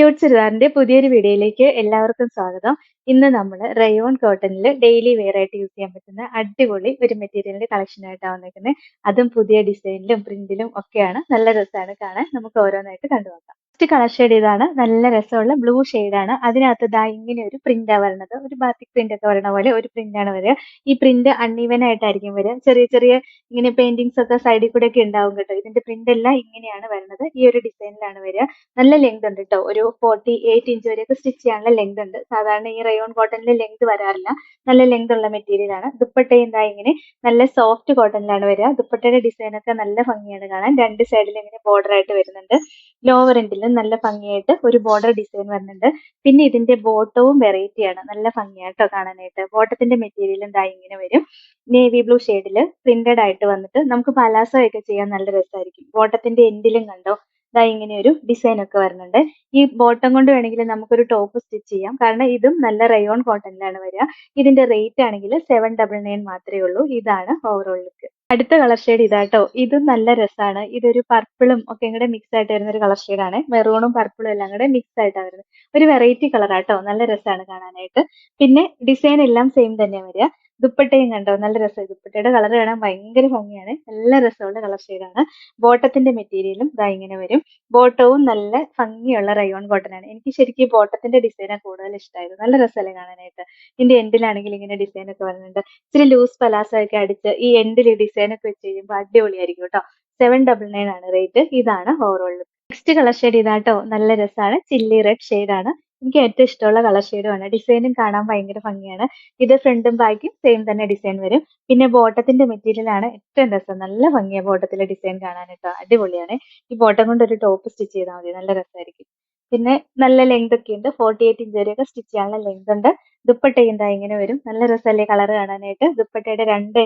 Cute ചുരിദാറിന്റെ പുതിയൊരു വീഡിയോയിലേക്ക് എല്ലാവർക്കും സ്വാഗതം. ഇന്ന് നമ്മൾ റയോൺ കോട്ടണിൽ ഡെയിലി വെയർ ആയിട്ട് യൂസ് ചെയ്യാൻ പറ്റുന്ന അടിപൊളി ഒരു മെറ്റീരിയലിന്റെ കളക്ഷൻ ആയിട്ടാണ് വന്നിരിക്കുന്നത് അതും പുതിയ ഡിസൈനിലും പ്രിന്റിലും ഒക്കെയാണ്. നല്ല രസമാണ് കാണാൻ. നമുക്ക് ഓരോന്നായിട്ട് കണ്ടുനോക്കാം. ഫസ്റ്റ് കളർ ഷെയ്ഡ് ഇതാണ്. നല്ല രസമുള്ള ബ്ലൂ ആണ്. അതിനകത്ത് ദാ ഇങ്ങനെ ഒരു പ്രിന്റ് വരുന്നത് ഒരു ബാത്തിക് പ്രിന്റ് ഒക്കെ വരുന്ന പോലെ ഒരു പ്രിന്റാണ് വരിക. ഈ പ്രിന്റ് അൺഈവൻ ആയിട്ടായിരിക്കും വരിക. ചെറിയ ചെറിയ ഇങ്ങനെ പെയിന്റിങ്സ് ഒക്കെ സൈഡിൽ കൂടെ ഒക്കെ ഉണ്ടാവും കേട്ടോ. ഇതിന്റെ പ്രിന്റ് എല്ലാം ഇങ്ങനെയാണ് വരുന്നത് ഈ ഒരു ഡിസൈനിലാണ് വരിക. നല്ല ലെങ്ത് ഉണ്ട് കേട്ടോ. ഒരു ഫോർട്ടി എയ്റ്റ് ഇഞ്ച് വരെയൊക്കെ സ്റ്റിച്ച് ചെയ്യാനുള്ള ലെങ്ത് ഉണ്ട്. സാധാരണ ഈ റയോൺ കോട്ടണിൽ ലെങ്ത് വരാറില്ല. നല്ല ലെങ്ത് ഉള്ള മെറ്റീരിയൽ ആണ്. ദുപ്പട്ടയും എന്താ ഇങ്ങനെ നല്ല സോഫ്റ്റ് കോട്ടണിലാണ് വരിക. ദുപ്പട്ടയുടെ ഡിസൈൻ ഒക്കെ നല്ല ഭംഗിയാണ് കാണാൻ. രണ്ട് സൈഡിൽ ഇങ്ങനെ ബോർഡർ ആയിട്ട് വരുന്നുണ്ട്. ലോവർ എൻഡിലും നല്ല ഭംഗിയായിട്ട് ഒരു ബോർഡർ ഡിസൈൻ വരുന്നുണ്ട്. പിന്നെ ഇതിന്റെ ബോട്ടവും വെറൈറ്റി ആണ്. നല്ല ഭംഗിയാട്ടോ കാണാനായിട്ട്. ബോട്ടത്തിന്റെ മെറ്റീരിയൽ എന്താ ഇങ്ങനെ വരും. നേവി ബ്ലൂ ഷെയ്ഡിൽ പ്രിന്റഡ് ആയിട്ട് വന്നിട്ട് നമുക്ക് പലാസോ ഒക്കെ ചെയ്യാൻ നല്ല രസമായിരിക്കും. ബോട്ടത്തിന്റെ എൻഡിലും കണ്ടോ? ഇതാ ഇങ്ങനെ ഒരു ഡിസൈൻ ഒക്കെ വരുന്നുണ്ട്. ഈ ബോട്ടം കൊണ്ട് വേണമെങ്കിൽ നമുക്കൊരു ടോപ്പ് സ്റ്റിച്ച് ചെയ്യാം. കാരണം ഇതും നല്ല റയോൺ കോട്ടണിലാണ് വരിക. ഇതിന്റെ റേറ്റ് ആണെങ്കിൽ സെവൻ ഡബിൾ നയൻ മാത്രമേ ഉള്ളൂ. ഇതാണ് ഓവറോൾ ലുക്ക് അടുത്ത കളർ ഷെയ്ഡ് ഇതാട്ടോ ഇതും നല്ല രസമാണ് ഇതൊരു പർപ്പിളും ഒക്കെ കൂടെ മിക്സ് ആയിട്ട് വരുന്ന ഒരു കളർ ഷെയ്ഡാണ് മെറൂണും പർപ്പിളും എല്ലാം കൂടെ മിക്സ് ആയിട്ടാണ് വരുന്നത്. ഒരു വെറൈറ്റി കളർ ആട്ടോ നല്ല രസമാണ് കാണാനായിട്ട്. പിന്നെ ഡിസൈൻ എല്ലാം സെയിം തന്നെയാണ് വരിക. ദുപ്പട്ടയും കണ്ടോ? നല്ല രസം ദുപ്പട്ടയുടെ കളർ കാണാൻ ഭയങ്കര ഭംഗിയാണ്. നല്ല രസമുള്ള കളർ ഷെയ്ഡാണ് ബോട്ടത്തിന്റെ മെറ്റീരിയലും ഇതാ ഇങ്ങനെ വരും. ബോട്ടവും നല്ല ഭംഗിയുള്ള റയോൺ ബോട്ടനാണ് എനിക്ക് ശരിക്കും ബോട്ടത്തിന്റെ ഡിസൈനാണ് കൂടുതൽ ഇഷ്ടമായത് നല്ല രസമല്ലേ കാണാനായിട്ട്? ഇതിന്റെ എൻഡിലാണെങ്കിൽ ഇങ്ങനെ ഡിസൈൻ ഒക്കെ വരുന്നുണ്ട് ഇച്ചിരി ലൂസ് പലാസോ ഒക്കെ അടിച്ച് ഈ എൻഡിൽ ഡിസൈൻ ഒക്കെ വെച്ച് കഴിയുമ്പോൾ അടിപൊളിയായിരിക്കും കേട്ടോ. സെവൻ ഡബിൾ നയൻ ആണ് റേറ്റ് ഇതാണ് ഓവറോൾ നെക്സ്റ്റ് കളർ ഷെയ്ഡ് ഇതാട്ടോ. നല്ല രസമാണ്. ചില്ലി റെഡ് ഷെയ്ഡാണ് എനിക്ക് ഏറ്റവും ഇഷ്ടമുള്ള കളർ ഷെയ്ഡുമാണ് ഡിസൈനും കാണാൻ ഭയങ്കര ഭംഗിയാണ്. ഇത് ഫ്രണ്ടും ബാക്കും സെയിം തന്നെ ഡിസൈൻ വരും. പിന്നെ ബോട്ടത്തിന്റെ മെറ്റീരിയൽ ആണ് ഏറ്റവും രസം. നല്ല ഭംഗിയാണ് ബോട്ടത്തിലെ ഡിസൈൻ കാണാൻ കേട്ടോ. അടിപൊളിയാണ്. ഈ ബോട്ടം കൊണ്ട് ഒരു ടോപ്പ് സ്റ്റിച്ച് ചെയ്താൽ മതി. നല്ല രസമായിരിക്കും പിന്നെ നല്ല ലെങ്ത് ഒക്കെ ഉണ്ട്. ഫോർട്ടി എയ്റ്റ് ഇഞ്ച് വരെയൊക്കെ സ്റ്റിച്ച് ചെയ്യാനുള്ള ലെങ്ത് ഉണ്ട്. ദുപ്പട്ടയും എന്താ ഇങ്ങനെ വരും. നല്ല രസമല്ലേ കളർ കാണാനായിട്ട്. ദുപ്പട്ടയുടെ രണ്ട്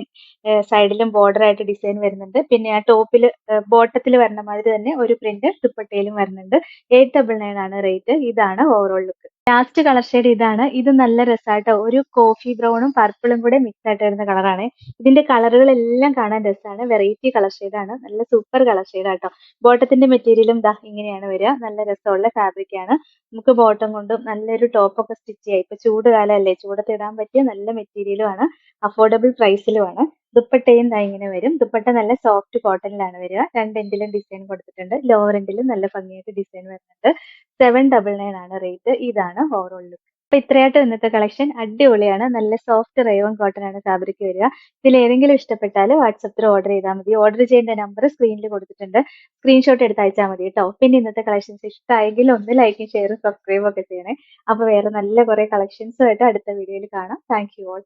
സൈഡിലും ബോർഡർ ആയിട്ട് ഡിസൈൻ വരുന്നുണ്ട്. പിന്നെ ആ ടോപ്പിൽ ബോട്ടത്തിൽ വരുന്ന മാതിരി തന്നെ ഒരു പ്രിന്റ് ദുപ്പട്ടയിലും വരുന്നുണ്ട്. എയ്റ്റ് ഡബിൾ നയൻ ആണ് റേറ്റ് ഇതാണ് overall look last colour shade ഇതാണ്. ഇത് നല്ല രസമായിട്ടോ ഒരു കോഫി ബ്രൗണും പർപ്പിളും കൂടെ മിക്സ് ആയിട്ട് വരുന്ന കളറാണ് ഇതിന്റെ കളറുകൾ എല്ലാം കാണാൻ രസമാണ് വെറൈറ്റി കളർ ഷെയ്ഡാണ് നല്ല സൂപ്പർ കളർ ഷെയ്ഡ് ആട്ടോ. ബോട്ടത്തിന്റെ മെറ്റീരിയലും ദാ ഇങ്ങനെയാണ് വരിക. നല്ല രസമുള്ള ഫാബ്രിക് ആണ്. നമുക്ക് ബോട്ടം കൊണ്ടും നല്ലൊരു ടോപ്പ് ഒക്കെ സ്റ്റിച്ച് ചെയ്യാം. ഇപ്പൊ ചൂട് കാലമല്ലേ ചൂടത്ത് ഇടാൻ പറ്റിയ നല്ല മെറ്റീരിയലും ആണ്. അഫോർഡബിൾ പ്രൈസിലുമാണ് ദുപ്പട്ടയും ദാ ഇങ്ങനെ വരും. ദുപ്പട്ട നല്ല സോഫ്റ്റ് കോട്ടണിലാണ് വരിക. രണ്ട് എൻഡിലും ഡിസൈൻ കൊടുത്തിട്ടുണ്ട്. ലോവർ എൻഡിലും നല്ല ഭംഗിയായിട്ട് ഡിസൈൻ വരുന്നുണ്ട്. സെവൻ ഡബിൾ നയൻ ആണ് റേറ്റ് ഇതാണ് ഓവറോൾ ലുക്ക് അപ്പൊ ഇത്രയായിട്ട് ഇന്നത്തെ കളക്ഷൻ അടിപൊളിയാണ്. നല്ല സോഫ്റ്റ് റയോൺ കോട്ടൺ ആണ് ഫാബ്രിക് വരിക. ഇതിൽ ഏതെങ്കിലും ഇഷ്ടപ്പെട്ടാൽ വാട്സപ്പിൽ ഓർഡർ ചെയ്താൽ മതി. ഓർഡർ ചെയ്യേണ്ട നമ്പർ സ്ക്രീനിൽ കൊടുത്തിട്ടുണ്ട്. സ്ക്രീൻഷോട്ട് എടുത്ത് അയച്ചാൽ മതി കേട്ടോ പിന്നെ ഇന്നത്തെ കളക്ഷൻസ് ഇഷ്ടമായെങ്കിൽ ഒന്ന് ലൈക്കും ഷെയറും സബ്സ്ക്രൈബും ഒക്കെ ചെയ്യണേ. അപ്പൊ വേറെ നല്ല കുറെ കളക്ഷൻസുമായിട്ട് അടുത്ത വീഡിയോയിൽ കാണാം. Thank you all